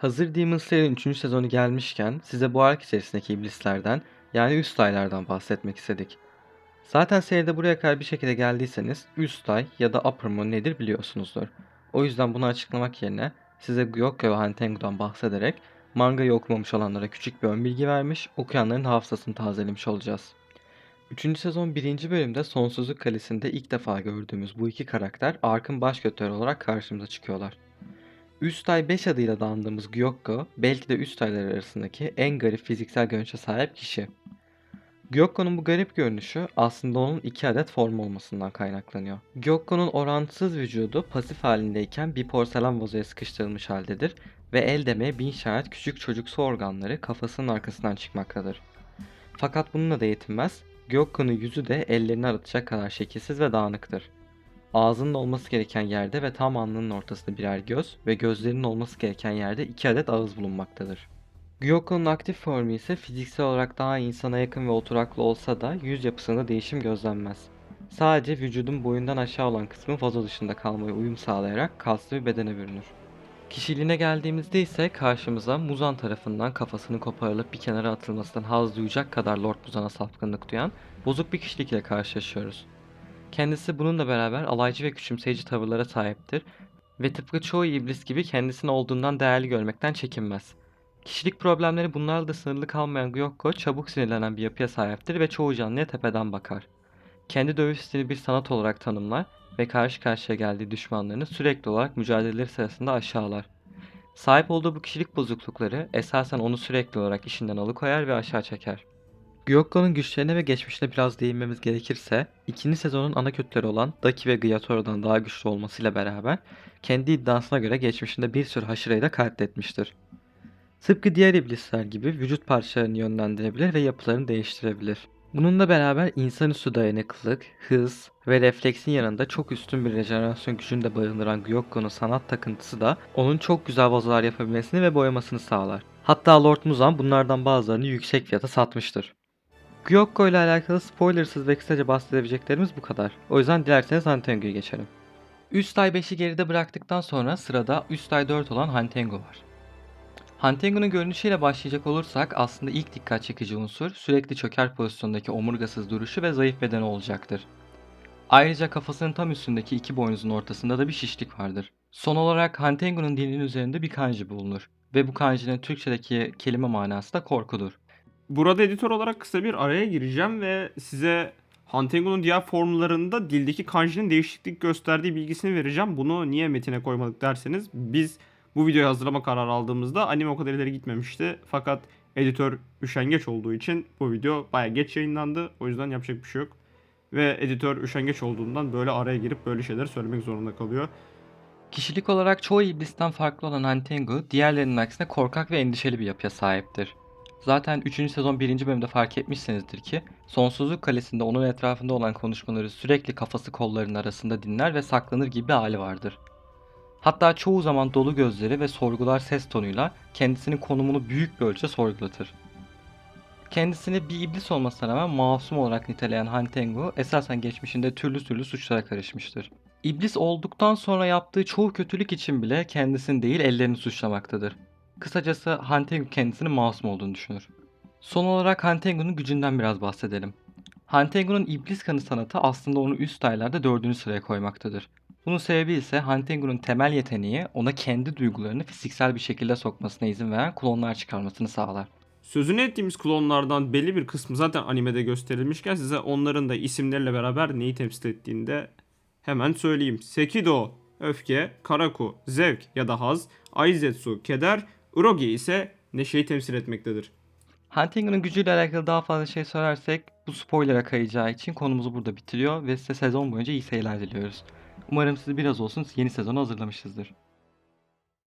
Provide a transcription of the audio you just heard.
Hazır Demon Slayer'in 3. sezonu gelmişken size bu ark içerisindeki iblislerden yani üst aylardan bahsetmek istedik. Zaten seride buraya kadar bir şekilde geldiyseniz üst ay ya da upper moon nedir biliyorsunuzdur. O yüzden bunu açıklamak yerine size Gyokyo ve Hantengu'dan bahsederek mangayı okumamış olanlara küçük bir ön bilgi vermiş, okuyanların hafızasını tazelemiş olacağız. 3. sezon 1. bölümde Sonsuzluk Kalesi'nde ilk defa gördüğümüz bu iki karakter Ark'ın baş götürü olarak karşımıza çıkıyorlar. Üst ay 5 adıyla da andığımız Gyokko, belki de üst aylar arasındaki en garip fiziksel görünüşe sahip kişi. Gyokko'nun bu garip görünüşü aslında onun iki adet formu olmasından kaynaklanıyor. Gyokko'nun orantısız vücudu pasif halindeyken bir porselen vazoya sıkıştırılmış haldedir ve el demeye bin şahit küçük çocuksu organları kafasının arkasından çıkmaktadır. Fakat bununla da yetinmez, Gyokko'nun yüzü de ellerini aratacak kadar şekilsiz ve dağınıktır. Ağzının olması gereken yerde ve tam alnının ortasında birer göz ve gözlerinin olması gereken yerde iki adet ağız bulunmaktadır. Gyokko'nun aktif formu ise fiziksel olarak daha insana yakın ve oturaklı olsa da yüz yapısında değişim gözlenmez. Sadece vücudun boyundan aşağı olan kısmı vazo dışında kalmaya uyum sağlayarak kaslı bir bedene bürünür. Kişiliğine geldiğimizde ise karşımıza Muzan tarafından kafasını koparılıp bir kenara atılmasından haz duyacak kadar Lord Muzan'a sapkınlık duyan bozuk bir kişilikle karşılaşıyoruz. Kendisi bununla beraber alaycı ve küçümseyici tavırlara sahiptir ve tıpkı çoğu iblis gibi kendisini olduğundan değerli görmekten çekinmez. Kişilik problemleri bunlarla da sınırlı kalmayan Gyokko çabuk sinirlenen bir yapıya sahiptir ve çoğu canlıya tepeden bakar. Kendi dövüş stili bir sanat olarak tanımlar ve karşı karşıya geldiği düşmanlarını sürekli olarak mücadeleleri sırasında aşağılar. Sahip olduğu bu kişilik bozuklukları esasen onu sürekli olarak işinden alıkoyar ve aşağı çeker. Gyokko'nun güçlerine ve geçmişine biraz değinmemiz gerekirse, ikinci sezonun ana kötüleri olan Daki ve Gyatoro'dan daha güçlü olmasıyla beraber kendi iddiasına göre geçmişinde bir sürü haşireyi de katletmiştir. Tıpkı diğer iblisler gibi vücut parçalarını yönlendirebilir ve yapılarını değiştirebilir. Bununla beraber insanüstü dayanıklılık, hız ve refleksin yanında çok üstün bir rejenerasyon gücünü de barındıran Gyokko'nun sanat takıntısı da onun çok güzel vazolar yapabilmesini ve boyamasını sağlar. Hatta Lord Muzan bunlardan bazılarını yüksek fiyata satmıştır. Gyokko ile alakalı spoilersız ve kısaca bahsedebileceklerimiz bu kadar. O yüzden dilerseniz Hantengu'ya geçelim. Üst ay 5'i geride bıraktıktan sonra sırada üst ay 4 olan Hantengu var. Hantengu'nun görünüşüyle başlayacak olursak aslında ilk dikkat çekici unsur sürekli çöker pozisyondaki omurgasız duruşu ve zayıf bedeni olacaktır. Ayrıca kafasının tam üstündeki iki boynuzun ortasında da bir şişlik vardır. Son olarak Hantengu'nun dilinin üzerinde bir kanji bulunur ve bu kanjinin Türkçedeki kelime manası da korkudur. Burada editör olarak kısa bir araya gireceğim ve size Hantengu'nun diğer formlarında dildeki kanjinin değişiklik gösterdiği bilgisini vereceğim. Bunu niye metine koymadık derseniz biz bu videoyu hazırlama kararı aldığımızda anime o kadar ileri gitmemişti. Fakat editör üşengeç olduğu için bu video baya geç yayınlandı. O yüzden yapacak bir şey yok. Ve editör üşengeç olduğundan böyle araya girip böyle şeyler söylemek zorunda kalıyor. Kişilik olarak çoğu iblisten farklı olan Hantengu, diğerlerinin aksine korkak ve endişeli bir yapıya sahiptir. Zaten 3. sezon 1. bölümde fark etmişsinizdir ki, Sonsuzluk Kalesi'nde onun etrafında olan konuşmaları sürekli kafası kollarının arasında dinler ve saklanır gibi bir hali vardır. Hatta çoğu zaman dolu gözleri ve sorgular ses tonuyla kendisinin konumunu büyük bir ölçüde sorgulatır. Kendisini bir iblis olmasına rağmen masum olarak niteleyen Hantengu esasen geçmişinde türlü türlü suçlara karışmıştır. İblis olduktan sonra yaptığı çoğu kötülük için bile kendisini değil ellerini suçlamaktadır. Kısacası Hantengu kendisinin masum olduğunu düşünür. Son olarak Hantengu'nun gücünden biraz bahsedelim. Hantengu'nun iblis kanı sanatı aslında onu üst aylarda dördüncü sıraya koymaktadır. Bunun sebebi ise Hantengu'nun temel yeteneği ona kendi duygularını fiziksel bir şekilde sokmasına izin veren klonlar çıkarmasını sağlar. Sözünü ettiğimiz klonlardan belli bir kısmı zaten animede gösterilmişken size onların da isimleriyle beraber neyi temsil ettiğini de hemen söyleyeyim. Sekido, öfke, Karaku, zevk ya da haz, Aizetsu, keder, Urogi ise neşeyi temsil etmektedir. Hantengu'nun gücüyle alakalı daha fazla şey söylersek bu spoiler'a kayacağı için konumuzu burada bitiriyor ve size sezon boyunca iyi seyirler diliyoruz. Umarım sizi biraz olsun yeni sezonu hazırlamışızdır.